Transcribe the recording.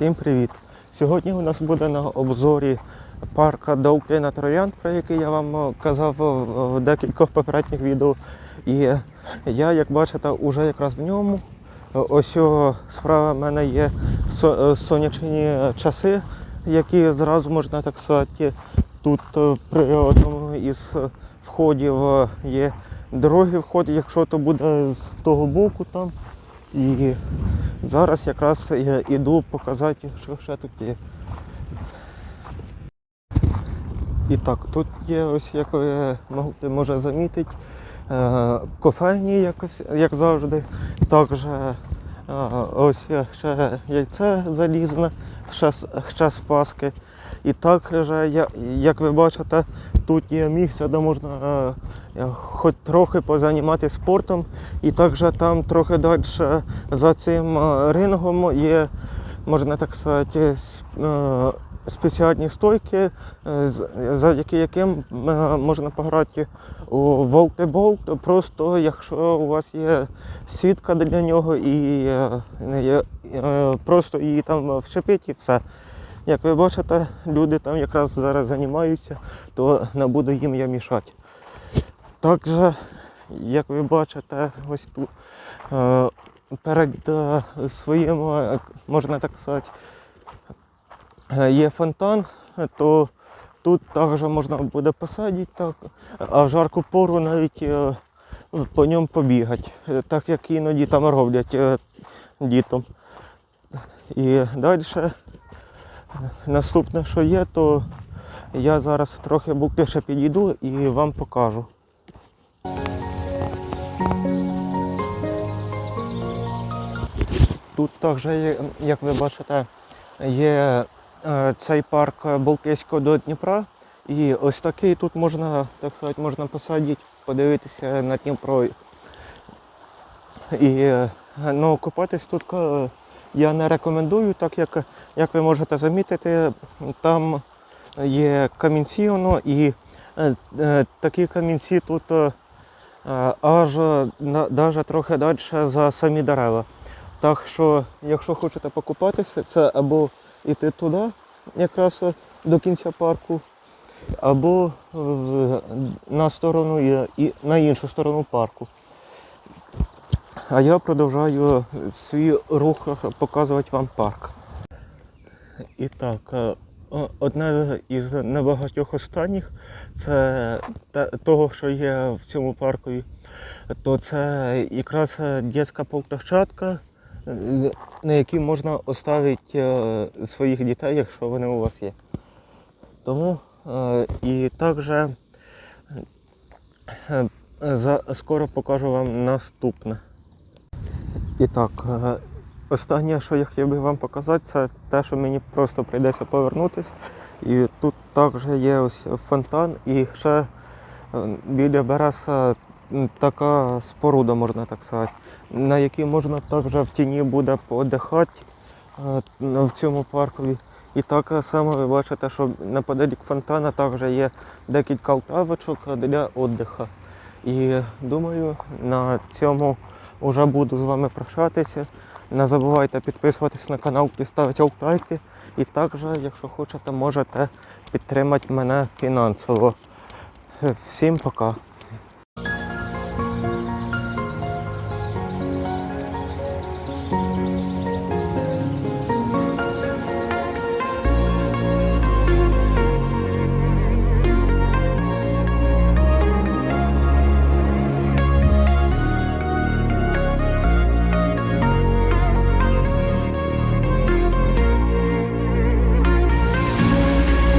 Всім привіт! Сьогодні у нас буде на обзорі парка Довкліна Троян, про який я вам е, казав в- в декількох попередніх відео. І я, як бачите, уже якраз в ньому. Е, Ось о, справа в мене є е, сонячні часи, які зразу можна так сказати. Тут е, при одному із е, входів е, є другий вход, якщо то буде з того боку там. І зараз якраз я йду показати, що ще тут є. І так, тут є ось, як ви може замітити, е, кофейні, якось, як завжди. Також е, ось ще яйце залізне, ще, ще паски. І так лежає, як ви бачите, тут є місце, де можна е, е, хоч трохи позайматися спортом. І також там трохи далі за цим е, рингом є, можна так сказати, е, спеціальні стойки, е, завдяки яким е, можна пограти у волейбол, просто якщо у вас є сітка для нього і просто її там вчепить і все. Як ви бачите, люди там якраз зараз займаються, то не буду їм я мішати. Також, як ви бачите, ось тут перед е, своїм, е, можна так сказати, е, є фонтан, то тут також можна буде посадити, так, а в жарку пору навіть по ньому побігати, так як іноді там роблять дітям. І далі наступне, що є, то я зараз трохи ближче підійду і вам покажу. Тут також, як ви бачите, є е, цей парк Болтейського до Дніпра. І ось такий тут можна, так сказати, можна посадити, подивитися на Дніпро. І е, ну, купатись тут е, я не рекомендую, так як, як ви можете замітити, там є камінці воно, і такі камінці тут аж навіть трохи далі за самі дерева. Так що, якщо хочете покупатися, це або йти туди, якраз е, до кінця парку, або е, на сторону і, на іншу сторону парку. А я продовжую свій рух показувати вам парк. І так, е, одне із небагатьох останніх, це того, що є в цьому паркові, то це якраз е, дитяча е, на якій можна оставити е, своїх дітей, якщо вони у вас є. Тому е, і також е, за, скоро покажу вам наступне. І так, останнє, що я хотів би вам показати, це те, що мені просто прийдеться повернутися. І тут також є ось фонтан і ще біля береса така споруда, можна так сказати, на якій можна також в тіні буде подихати е, в цьому паркові. І так само ви бачите, що неподалік фонтана також є декілька лавочок для віддиху. І думаю, на цьому вже буду з вами прощатися. Не забувайте підписуватись на канал ставити лайки. І також, якщо хочете, можете підтримати мене фінансово. Всім пока.